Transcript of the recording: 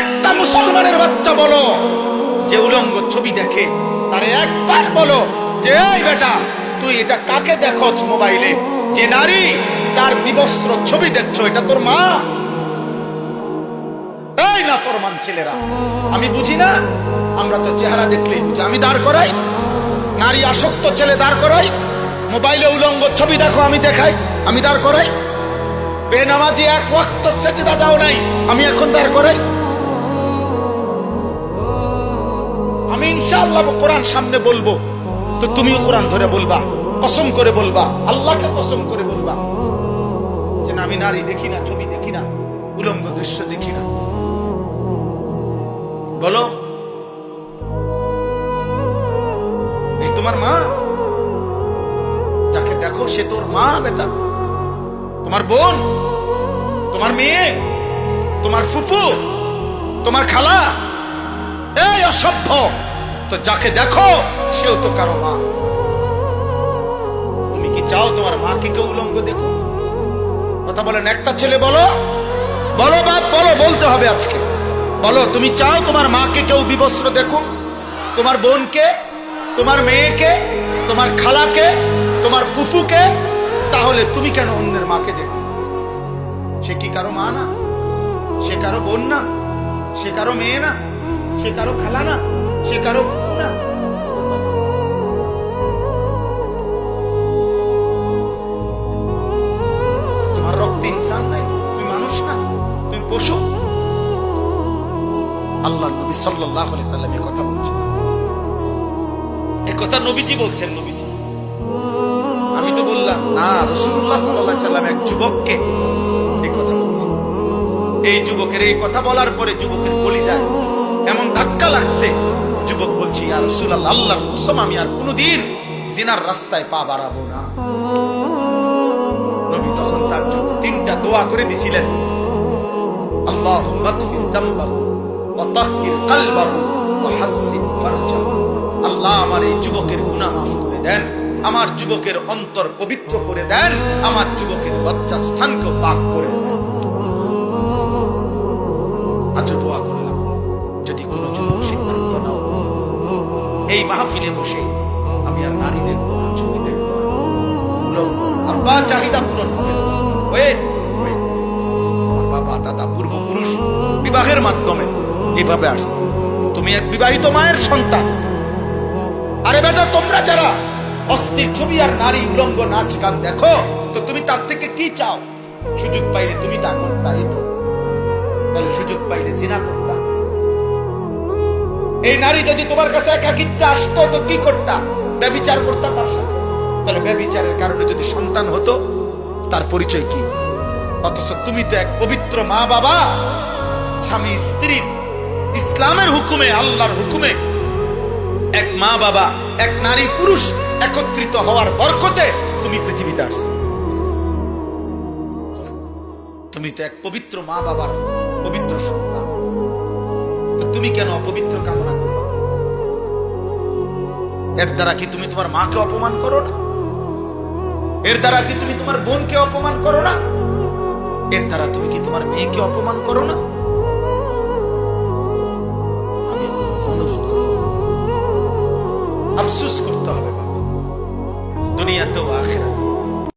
একটা মুসলমানের বাচ্চা বলো, যে উলঙ্গ ছবি দেখে, তারে একবার বলো যে, এই বেটা, তুই এটা কাকে দেখছ মোবাইলে? যে নারী, তার বিবস্ত্র ছবি দেখছ, এটা তোর মা? এই না ফরমান ছেলেরা, আমি বুঝি না? আমরা তো চেহারা দেখলেই বুঝি। আমি দাঁড় করাই, নারী আসক্ত ছেলে দাঁড় করাই, মোবাইলে উলঙ্গ ছবি দেখো, আমি দেখাই, আমি দাঁড় করাই। বেনামাজি এক ওয়াক্ত সেজদা দাও নাই, আমি এখন দাঁড় করাই। ইনশাআল্লাহ কোরআন সামনে বলব, তো তুমিও কোরআন ধরে বলবা, কসম করে বলবা, আল্লাহকে কসম করে বলবা যে না, আমি নারী দেখি না, ছবি দেখি না, উলঙ্গ দৃশ্য দেখি না। বলো, এই তোমার মা? যাকে দেখো সে তোর মা, বেটা। তোমার বোন, তোমার মেয়ে, তোমার ফুফু, তোমার খালা। এই অসভ্য। তো যাকে দেখো, সেও তো কারও মা। তুমি কি চাও তোমার মাকে কেউ উলঙ্গ দেখো কথা বলেন একটা ছেলে বলো। বলো বাপ, বলো, বলতে হবে আজকে। বলো, তুমি চাও তোমার মাকে কেউ বিবস্ত্র দেখো তোমার বোনকে? তোমার মেয়েকে? তোমার খালাকে? তোমার ফুফুকে? তাহলে তুমি কেন অন্যের মাকে দেখো? সে কি কারও মা না? সে কারও বোন না? সে কারও মেয়ে না? সে কারও খালা না? সে কারও না। তোমার রক্তে ইনসান নাই, তুমি মানুষ না, তুমি পশু। আল্লাহ নবী সাল্লাল্লাহু আলাইহি সাল্লাম কথা বলছেন। কথা নবীজি বলছেন, নবীজি। আমি তো বললাম, না, রাসূলুল্লাহ সাল্লাল্লাহু আলাইহি সাল্লাম এক যুবককে এই কথা বলছেন। এই যুবকের এই কথা বলার পরে যুবকের কলিজায় এমন ধাক্কা লাগছে। যুবক বলছি আর রাসূলুল্লাহ, আল্লাহর কসম, আমি আর কোনোদিন জিনার রাস্তায় পা বাড়াবো না। নবী তখন তার তিনটা দোয়া করে দিছিলেন। ফারজাহু। আল্লাহ আমার এই যুবকের গুনাহ মাফ করে দেন, আমার যুবকের অন্তর পবিত্র করে দেন, আমার যুবকের লজ্জাস্থানকে পাক করে দেন। এই মাহফিলে বসে আমি আর নারীদের ছবি দেখব চাহিদা পূরণ হবে। বাবা, দাদা, পূর্বপুরুষ বিবাহের মাধ্যমে এইভাবে আসছে। তুমি এক বিবাহিত মায়ের সন্তান। আরে বেটা, তোমরা যারা অস্থির ছবি আর নারী উলঙ্গ নাচ গান দেখো, তো তুমি তার থেকে কি চাও? সুযোগ পাইলে তুমি তা করতা এই তো। তাহলে সুযোগ পাইলে জিনা করতা এই নারী যদি তোমার কাছে একাকিত্বে আসতো, তো কি করতা? ব্যবিচার করতা তার সাথে। তাহলে ব্যবিচারের কারণে যদি সন্তান হতো, তার পরিচয় কি? অথচ তুমি তো এক পবিত্র মা বাবা স্বামী, স্ত্রী, ইসলামের হুকুমে, আল্লাহর হুকুমে এক মা বাবা এক নারী পুরুষ একত্রিত হওয়ার বরকতে তুমি পৃথিবীতে আসছো। তুমি তো এক পবিত্র মা বাবার পবিত্র সন্তান। তুমি কেন অপবিত্র কামনা করো? এর দ্বারা কি তুমি তোমার মাকে অপমান করো না? এর দ্বারা কি তুমি তোমার বোনকে অপমান করো না? এর দ্বারা তুমি কি তোমার মেয়েকে অপমান করো না? আফসুস করতে হবে বাবা। দুনিয়াতেও আখেরাতে